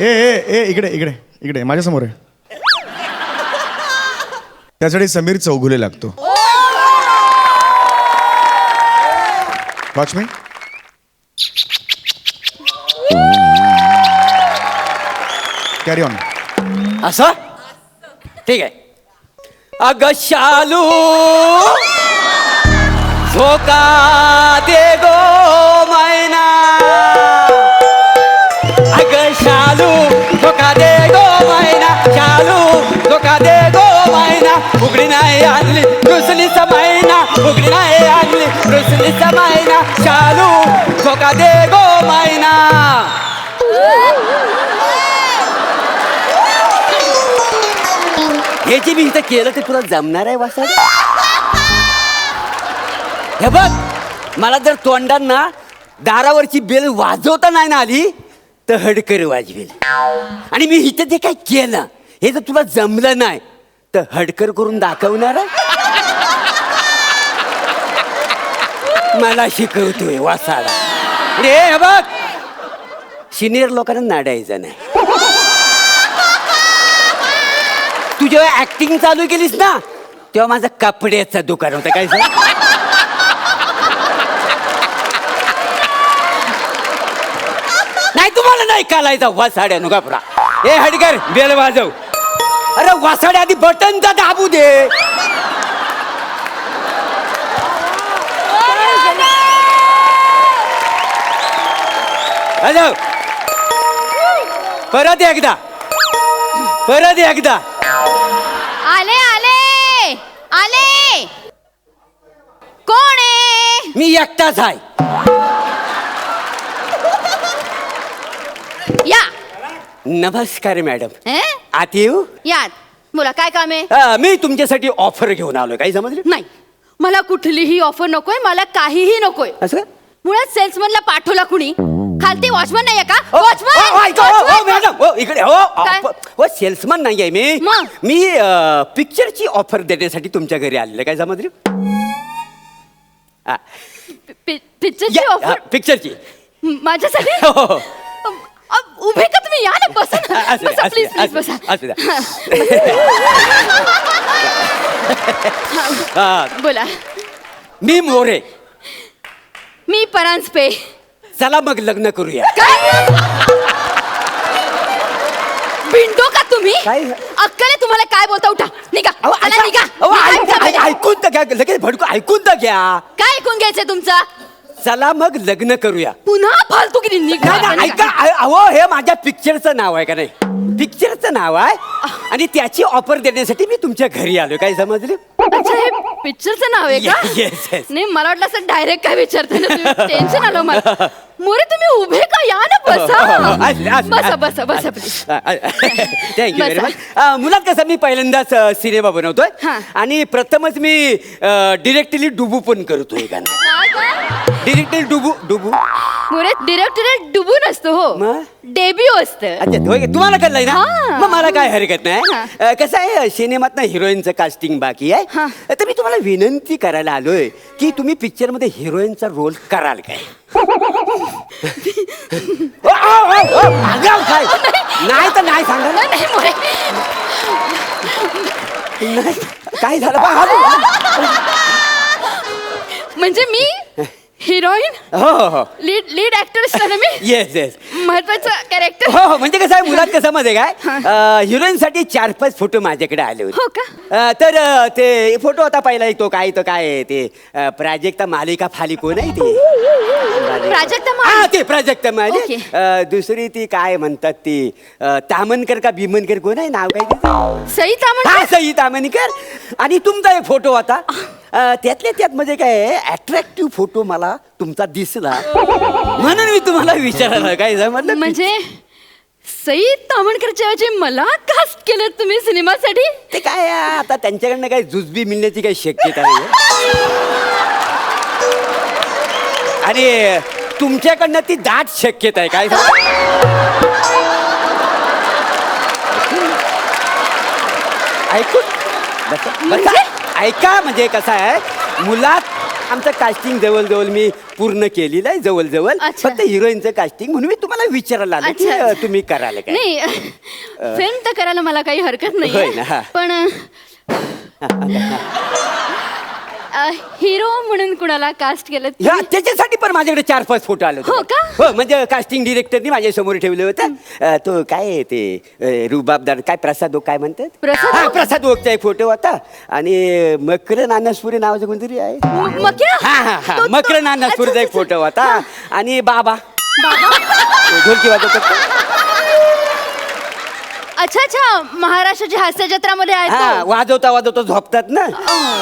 ए ए ए इकडे इकडे इकडे माझ्यासमोर आहे. त्यासाठी समीर चौगुले लागतो. वॉच कॅरी ऑन असं ठीक आहे. अग शालू झोका दे गो. उघडी नाही आणली रुसली समायना उघडी नाही आणली रुसली समायना शालू धोका दे गो मायना हे जे मी इथं केलं ते तुला जमणार आहे वासा हे बघ मला जर तोंडांना दारावरची बेल वाजवता नाही ना आली तर हडकर वाजवेल. आणि मी इथं जे काय केलं हे जर तुला जमलं नाही. तर हडकर करून दाखवणार मला शिकवतोय वासाला रे बघ! सिनियर लोकांना नाडायचं नाही. तू जेव्हा ऍक्टिंग चालू केलीस ना तेव्हा माझं कपड्याचं दुकान होतं काय सांग? नाही तुम्हाला नाही कालायचा वासाड्या नु घाबरा ए हडकर बेल वाजव. अरे वासाड्या आधी बटन तर दाबू दे. वाजव परत एकदा. परत एकदा. आले आले. आले. कोण आहे? मी एकटाच आहे. या. नमस्कार मॅडम? आत येऊ या बोला काय काम आहे? अ, मी तुमच्यासाठी ऑफर घेऊन आलोय. काही समजलं? नाही. मला कुठलीही ऑफर नकोय मला काहीही नकोय. असं मुळात सेल्समनला पाठवला कुणी? खालती वॉचमन नाहीये का? ओ, ओ, ऐका, ओ, ओ, वॉचमन मॅडम ओ, इकडे हो काय? हो सेल्समन नाही आहे मी. मग? मी अ, पिक्चरची ऑफर देण्यासाठी तुमच्या घरी आलेलं. काय समजलं? पिक्चरची ऑफर पिक्चरची माझ्यासाठी? हो, हो, हो. अ, उभे का तुम्ही या ना बसा ना. असू द्या, बसा असू प्लीज द्या, प्लीज असू बसा. द्या, असू द्या. हा, बोला. मी मोरे. मी परांजपे चला मग लग्न करूया. काय? भिंडो का तुम्ही? काय? अक्कल आहे तुम्हाला काय बोलता? उठा. निघा. अहो, चला, ऐका. निघा. अहो, निघा ऐका, ऐकून तर घ्या लगेच भडकू ऐकून तर घ्या. काय ऐकून घ्यायचंय तुमचं? चला मग लग्न करूया. पुन्हा फालतू किती नाही, नाही, ऐका निघा. अ- अहो हे माझ्या पिक्चरचं नाव आहे का नाही? पिक्चरचं नाव आहे. आणि त्याची ऑफर देण्यासाठी मी तुमच्या घरी आलोय. काय समजले? अच्छा हे पिक्चरचं नाव आहे का? Yes, yes, yes. नाही मला वाटलं असं डायरेक्ट काय विचारते ना टेन्शन आलं मला. मोरे तुम्ही उभे का? या ना बसा. बसा बसा बसा please thank you very. Much मुलात कसं मी पहिल्यांदाच अ, सिनेमा बनवतोय. हा. आणि प्रथमच मी डिरेक्टली डुबू पण करतोय गाणं. डिरेक्टली डुबू डुबू. मोरे डिरेक्टर डुबून मग? डेब्यू असतं अच्छा होय का? तुम्हाला कळलंय ना हा. मग मला काय हरकत नाही हा. अ, कसं आहे सिनेमात ना हिरोईनचं कास्टिंग बाकी आहे हा. तर मी तुम्हाला विनंती करायला आलोय की तुम्ही पिक्चरमध्ये हिरोईनचा रोल कराल काय ओ, ओ, ओ, ओ, आगाऊ काय नाही तर नाही सांगा ना. नाही, नाही मोरे नाही. काय झालं बा, हा, म्हणजे मी हिरोईन हो हो हो लीड लीड ऍक्टर मी येस येस महत्वाचं कॅरेक्टर हो हो म्हणजे कसं आहे मुलात कसं मध्ये काय? हिरोईन साठी चार पाच फोटो माझ्याकडे आले होते. हो का? अ, तर अ, ते फोटो होता पहिला एक तो काय तो काय आहे ते अ, प्राजक्ता मालिका फाली कोण आहे ते? प्राजक्ता माली? हा ते प्राजक्ता माली ओके. अ, दुसरी ती काय म्हणतात ती? अ, तामनकर का भीमनकर कोण आहे? नाव काय तिचं? सई तामण हा सई तामणकर आणि तुमचा एक फोटो होता. अ, त्यातल्या त्यात म्हणजे काय अट्रॅक्टिव्ह फोटो मला तुमचा दिसला. म्हणून मी तुम्हाला विचारायला काय समजलं म्हणजे सई तामणकरच्या ऐवजी मला कास्ट केलं तुम्ही सिनेमासाठी? ते काय आहे, आता त्यांच्याकडनं काही जुजबी मिळण्याची काही शक्यता नाही आणि तुमच्याकडनं ती दाट शक्यता आहे काय ऐकून? बसा- बसा. ऐका म्हणजे कसं आहे मुलात आमचं कास्टिंग जवळजवळ मी पूर्ण केलेलं आहे जवळजवळ अच्छा. फक्त हिरोईनचं कास्टिंग म्हणून मी तुम्हाला विचारायला आलो की अच्छा. अं, तुम्ही कराल काय नाही फिल्म तर करायला मला काही हरकत होय ना, नाही हा. पण हिरो म्हणून कुणाला कास्ट केलं ह्या त्याच्यासाठी पण माझ्याकडे चार पाच फोटो आले होते हो का? हो म्हणजे कास्टिंग डिरेक्टरनी माझ्यासमोर ठेवले होते. अं, तो काय आहे ते अं, रुबाबदार काय प्रसाद ओक काय म्हणतात? प्रसाद हा ओक? प्रसाद ओकचा एक फोटो होता. आणि मकर नानसपुरी नावाचं कोणतरी आहे? म- मक्या? हा हा हा तो- तो- मकर नानसपुरीचा एक अच्छा, फोटो होता. आणि बाबा. बाबा? ढोलकी वाजवतात अच्छा अच्छा. महाराष्ट्राच्या हास्य जत्रामध्ये आहे हा तो. वाजवता वाजवता झोपतात ना.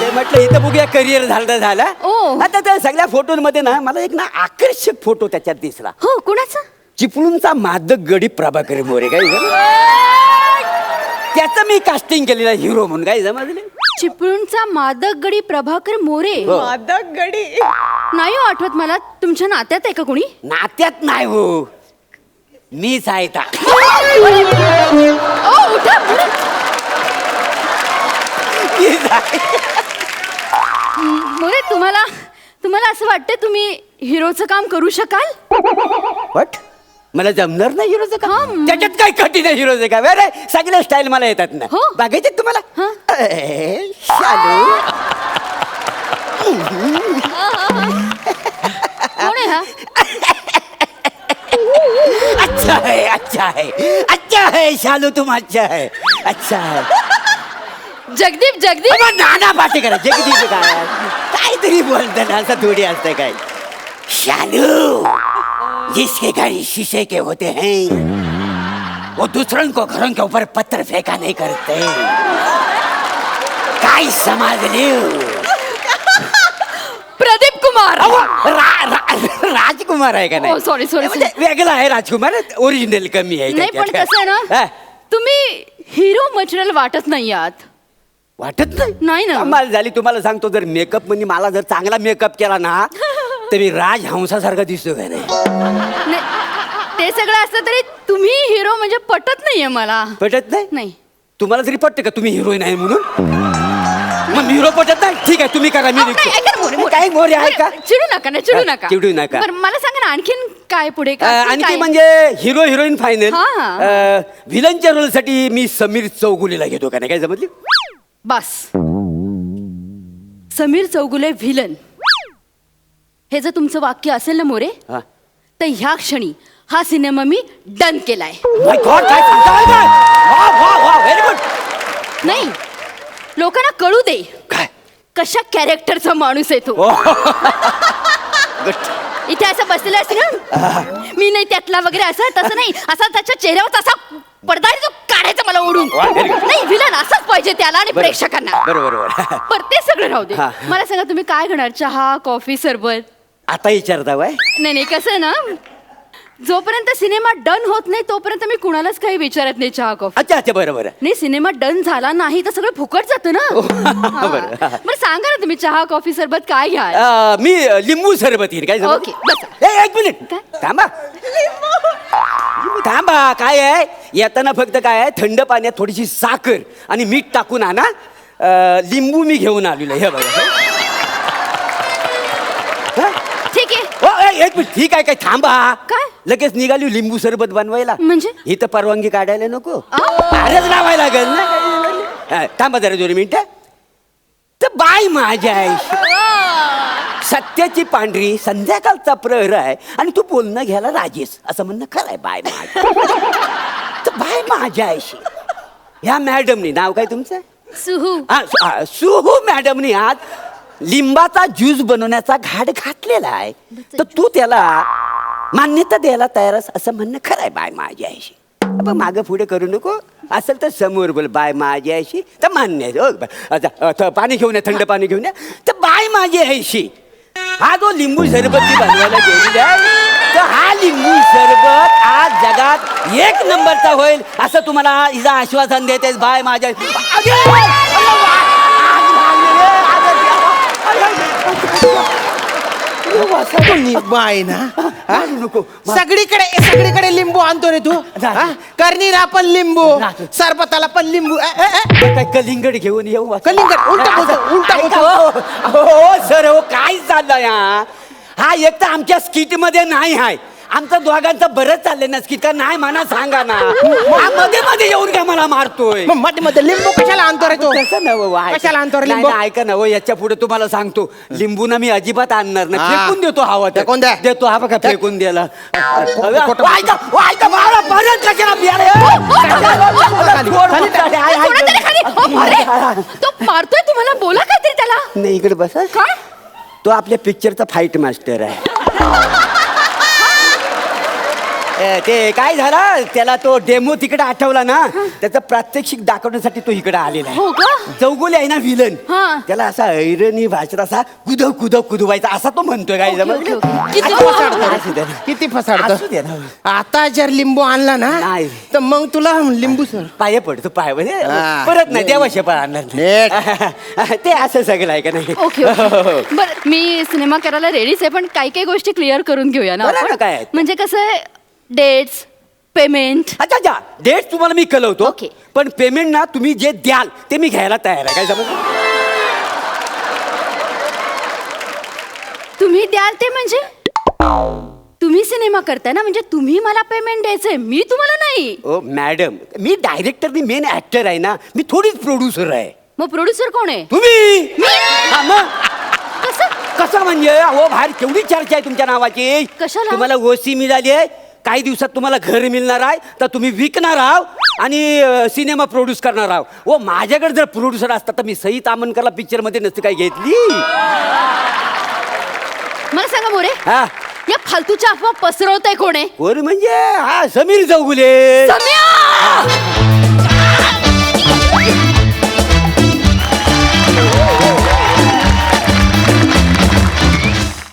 ते म्हटलं इथं बघूया करिअर झालं झाला. ओ. आता त्या सगळ्या फोटोमध्ये ना मला एक ना आकर्षक फोटो त्याच्यात दिसला. हो कुणाचा? चिपळूणचा मादक गडी प्रभाकर मोरे काय झालं? त्याचं मी कास्टिंग केलेलं हिरो म्हणून काय समजले चिपळूणचा मादक गडी प्रभाकर मोरे. हो. मादक गडी? नाही हो आठवत मला तुमच्या नात्यात आहे का कोणी? नात्यात नाही हो. मीच आहे ता. ओ उठा उठा. मीच आहे. मोरे तुम्हाला तुम्हाला असं वाटतं तुम्ही हिरोचं काम करू शकाल What? मला जमणार नाही हिरोचं काम त्याच्यात काय कठीण आहे हिरोचं काम अरे सगळे स्टाईल मला येतात ना हो. बघायचे तुम्हाला. ए, शालू कोण आहे हा अच्छा है अच्छा है अच्छा है शालू तुम अच्छा है अच्छा है। जगदीप जगदीप। अबा, नाना बाटे करा जगदीप काय काहीतरी बोलतं ना असं थोडी असतं काय शालू जिसके घर शीशे के होते हैं वो दूसरों को घरों के ऊपर पत्थर फेंका नहीं करते। काय समझ लियो प्रदीप कुमार। रा- रा- राजकुमार आहे का नाही? Oh, sorry, sorry, म्हणजे वेगळा आहे राजकुमार ओरिजिनल कमी आहे नाही पण त्याच्यात. कसं आहे हा, ना तुम्ही हिरो मटेरियल वाटत नाही आहात. वाटत नाही? नाही ना. कमाल झाली तुम्हाला सांगतो जर मेकअप म्हणजे मला जर चांगला मेकअप केला ना तर मी राजहंसासारखा दिसतो का नाही? नाही, ते सगळं असलं तरी तुम्ही हिरो म्हणजे पटत नाहीये मला. पटत नाही? नाही. तुम्हाला तरी पटते का तुम्ही हिरोईन आहे म्हणून? मग मी हिरो पटत नाही? ठीक आहे तुम्ही करा मी अहो, नाही, ऐका ना, मोरे, मोरे. काय मोरे आहे का चिडू नका ना चिडू हा, नका. चिडू नका. बरं, मला सांगा ना आणखीन काय पुढे अ, काय? आणखी काय? म्हणजे हिरो हिरोईन फायनल हा. व्हिलनच्या रोलसाठी मी समीर चौगुलीला घेतो का नाही? काय समजली? बस. समीर चौगुले व्हिलन हे जर तुमचं वाक्य असेल ना मोरे हा. तर ह्या क्षणी हा सिनेमा मी डन केलाय. My God, काय सांगताय? काय वा वा वा व्हेरी गुड नाही लोकांना कळू दे. काय? कशा कॅरेक्टरचा माणूस आहे तो. इथे असं बसलेलं असं ना. मी नाही त्यातला वगैरे असं तसं नाही. असा त्याच्या चेहऱ्यावर तसा पडदा आहे तो काढायचा मला ओढून. वा, very good. नाही विलन असंच पाहिजे त्याला आणि. प्रेक्षकांना. बरोबर बरोबर. पर ते सगळं राहू दे. हा. मला सांगा तुम्ही काय घेणार? चहा कॉफी सरबत? आता विचारता वय? नाही नाही कसं आहे ना जोपर्यंत सिनेमा डन होत नाही तोपर्यंत मी कुणालाच काही विचारत नाही चहा कॉफी अच्छा अच्छा बरं बरं नाही सिनेमा डन झाला नाही तर सगळं फुकट जातं ना हा. बरं. बरं सांगा ना तुम्ही चहा कॉफी सरबत काय घ्याल अं, मी अं, लिंबू सरबत येईल काय? ओके. ए, एक मिनिट काय? थांबा थांबा काय आहे येताना फक्त काय आहे थंड पाण्यात थोडीशी साखर आणि मीठ टाकून आणा अं, लिंबू मी घेऊन आलेलो आहे. हे बघा एक मिनिट ठीक आहे काय थांबा. काय? लगेच निघाली लिंबू सरबत बनवायला. म्हणजे? इथं परवानगी काढायला नको. आ? अरेच लावायला लागेल ना. हा, थांबा जरा दोन मिनिटं. तर बाय माझ्या आईशी. सत्याची पांढरी संध्याकाळचा प्रहर आहे आणि तू बोलणं घ्यायला राजेस. असं म्हणणं खरं आहे बाय माझ्या तर बाय माझ्या आईशी. ह्या मॅडमनी नाव काय तुमचं? सुहू. सु- सुहू मॅडमनी आज लिंबाचा ज्यूस बनवण्याचा घाट घातलेला आहे. तर तू त्याला मान्यता द्यायला तयार आहेस असं म्हणणं खरं आहे बाय माझ्या आईशी अब मागं पुढे करू नको. असेल तर समोर बोल बाय माझी आईशी तर मान्य आहे. पाणी घेऊन या थंड पाणी घेऊन या. तर बाय माझी आईशी हा जो लिंबू सरबत बनवायला गेलेली आहे तर हा लिंबू सरबत आज जगात एक नंबरचा होईल असं तुम्हाला हिचा आश्वासन देते बाय माझ्या आहे ना हा? नको. सगळीकडे सगळीकडे लिंबू आणतो रे तू जा. हा? कर्णीला पण लिंबू जा. सरबताला पण लिंबू ए, ए, ए. काय कलिंगड घेऊन येऊ असं? कलिंगड, उलटं बोलतो, उलटं ऐका, बोलतो. हो, हो सर हो काय चाललंय हा हा एक तर आमच्या स्किटमध्ये नाही हाय आमचं दोघांचं बरंच चाललंय ना स्किट का नाही म्हणा सांगा ना हा, मध्ये मध्ये येऊन काय मला मारतोय मग मध्ये मध्ये लिंबू कशाला आणतो रे तू नवं वा, ऐका. कशाला आणतो रे लिंबू? ऐका ना हो, याच्यापुढे तुम्हाला सांगतो लिंबू ना मी अजिबात आणणार नाही हा. फेकून देतो हवा तर. फेकून द्या. देतो हा बघा फेकून द्यायला खोटं परत कशाला बियाणे? खाली, थोडं खाली फक्त आहे, आहे, सोडा त्याला खाली. अहो, अरे, तो मारतोय तुम्हाला बोला काहीतरी त्याला नाही इकडे बसा काय तो आपल्या पिक्चरचा फाईट मास्टर आहे ए, ते काय झालं त्याला तो डेमो तिकडे आठवला ना त्याचं प्रात्यक्षिक दाखवण्यासाठी तो इकडे आलेला आहे हो का चौगुले आहे ना विलन हा. त्याला असा ऐरणी भाषेत असा कुदव कुदव कुदवायचा असा तो म्हणतोय काय ओके, ओके, ओके. किती अहो, फसाडतो असू दे रे? ना. किती असू फसाडतो दे ना. आता जर लिंबू आणला ना नाही. तर मग तुला लिंबू सर पाय पडतो पाय म्हणजे हा. परत नाही देवाशे पण आणणार नाही. ते असं सगळं आहे का नाही ओके ओके बरं मी सिनेमा करायला रेडीच आहे पण काही काही गोष्टी क्लिअर करून घेऊया ना बोला ना. काय आहे. म्हणजे कसं आहे डेट्स पेमेंट अच्छा अच्छा. डेट तुम्हाला मी कळवतो ओके. पण पेमेंट ना तुम्ही जे द्याल ते मी घ्यायला तयार आहे. काय समज तुम्ही द्याल ते म्हणजे? तुम्ही सिनेमा करताय ना म्हणजे तुम्ही मला पेमेंट द्यायचंय मी तुम्हाला नाही. ओ मॅडम मी डायरेक्टर मी मेन ऍक्टर आहे ना मी थोडीच प्रोड्युसर आहे. मग प्रोड्युसर कोण आहे? तुम्ही? हा, मग? कसं? कसं म्हणजे? अहो बाहेर केवढी चर्चा आहे तुमच्या नावाची. कशाला? तुम्हाला ओसी मिळाली आहे? काही दिवसात तुम्हाला घर मिळणार आहे तर तुम्ही विकणार आहात आणि सिनेमा प्रोड्यूस करणार आहात ओ माझ्याकडे जर प्रोड्युसर असता तर मी सई तामनकरला पिक्चरमध्ये नसती काय घेतली. मला सांगा मोरे हा. या फालतूच्या अफवा पसरवताय कोण आहे? कोण म्हणजे? हा समीर चौगुले. सम्या